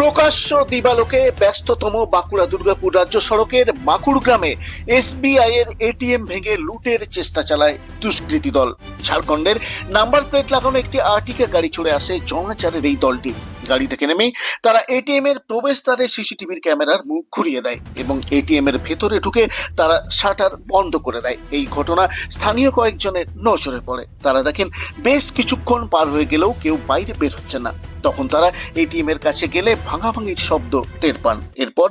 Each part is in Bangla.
প্রকাশ্য দিবালোকে ব্যস্ততম বাঁকুড়া দুর্গাপুর রাজ্য সড়কের মাকুড় গ্রামে এসবিআই এর এটিএম ভেঙে লুটের চেষ্টা চালায় দুষ্কৃতী দল। ঝাড়খণ্ডের নাম্বার প্লেট লাগানো একটি আর্টিকা গাড়ি চড়ে আসে জনাচারের এই দলটি। গাড়ি থেকে নেমেই তারা এটিএম এর প্রবেশদ্বারে সিসিটিভির ক্যামেরার মুখ ঘুরিয়ে দেয় এবং এটিএম এর ভেতরে ঢুকে তারা শাটার বন্ধ করে দেয়। এই ঘটনা স্থানীয় কয়েকজনের নজরে পড়ে। তারা দেখেন, বেশ কিছুক্ষণ পার হয়ে গেলেও কেউ বাইরে বের হচ্ছে না। তখন তারা এটিএম এর কাছে গেলে ভাঙাভাঙির শব্দ টের পান। এরপর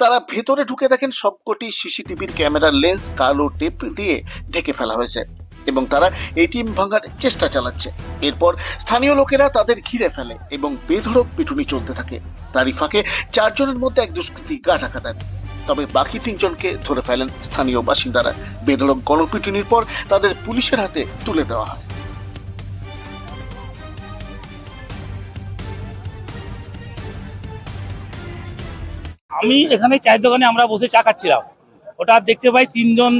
তারা ভেতরে ঢুকে দেখেন সবকটি সিসিটিভির ক্যামেরার লেন্স কালো টেপ দিয়ে ঢেকে ফেলা হয়েছে এবং তারা এটিএম ভাঙার চেষ্টা চালাচ্ছে। এরপর স্থানীয় লোকেরা তাদের ঘিরে ফেলে এবং বেধড়ক পিটুনি চলতে থাকে। তারই ফাঁকে চারজনের মধ্যে এক দুষ্কৃতী গা ঢাকা দেন। তবে বাকি তিনজনকে ধরে ফেলেন স্থানীয় বাসিন্দারা। বেধড়ক গণপিটুনির পর তাদের পুলিশের হাতে তুলে দেওয়া হয়। আমি এখানে চায়ের দোকানে আমরা বসে চা খাচ্ছিলাম। ওটা দেখতে পাই তিনজন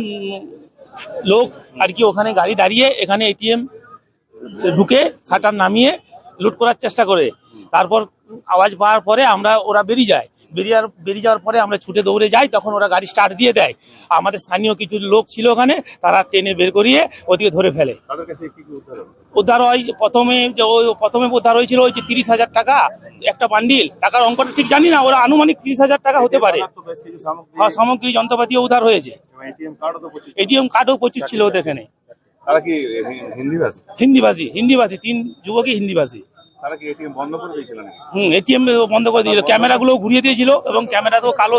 লোক আর কি ওখানে গাড়ি দাঁড়িয়ে এখানে এটিএম ঢুকে শাটার নামিয়ে লুট করার চেষ্টা করে। তারপর আওয়াজ পাওয়ার পরে আমরা ওরা বেরিয়ে যায়। বেরিয়ে যাওয়ার- বেরিয়ে যাওয়ার পরে আমরা ছুটে দৌড়ে যাই তখন ওরা গাড়ি স্টার্ট দিয়ে দেয়। আমাদের স্থানীয় কিছু লোক ছিল ওখানে তারা টেনে বের করিয়ে ওদিকে ধরে ফেলে। উদ্ধার হয় প্রথমে যে ওই প্রথমে উদ্ধার হয়েছিল ওই যে তিরিশ হাজার টাকা একটা বান্ডিল। টাকার অঙ্কটা ঠিক জানি না ওরা আনুমানিক তিরিশ হাজার টাকা হতে পারে। বেশ সামগ্রী হ্যাঁ, যন্ত্রপাতিও উদ্ধার হয়েছে। এটিএম কার্ডও প্রচুর ছিল। ওদের এখানে। তারা কি হিন্দি ভাষী হিন্দিভাষী হিন্দিভাষী তিন যুবকই হিন্দিভাষী। তারা কি এটিএম বন্ধ করে দিয়েছিল হুম এটিএম বন্ধ করে দিয়েছিল। ক্যামেরাগুলো ঘুরিয়ে দিয়েছিল এবং ক্যামেরাতেও কালো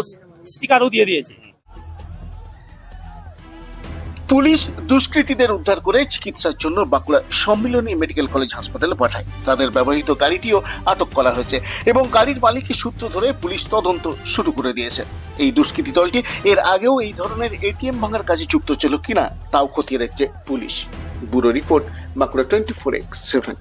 স্টিকারও দিয়ে দিয়েছে। পুলিশ দুষ্কৃতীদের উদ্ধার করে চিকিৎসার জন্য বাঁকুড়া সম্মিলনী মেডিকেল কলেজ হাসপাতালে পাঠায়। তাদের ব্যবহৃত গাড়িটিও আটক করা হয়েছে এবং গাড়ির মালিকের সূত্র ধরে পুলিশ তদন্ত শুরু করে দিয়েছে। এই দুষ্কৃতী দলটি এর আগেও এই ধরনের এটিএম ভাঙার কাজে যুক্ত ছিল কিনা তাও খতিয়ে দেখছে police. Bureau report Bankura twenty four x seven.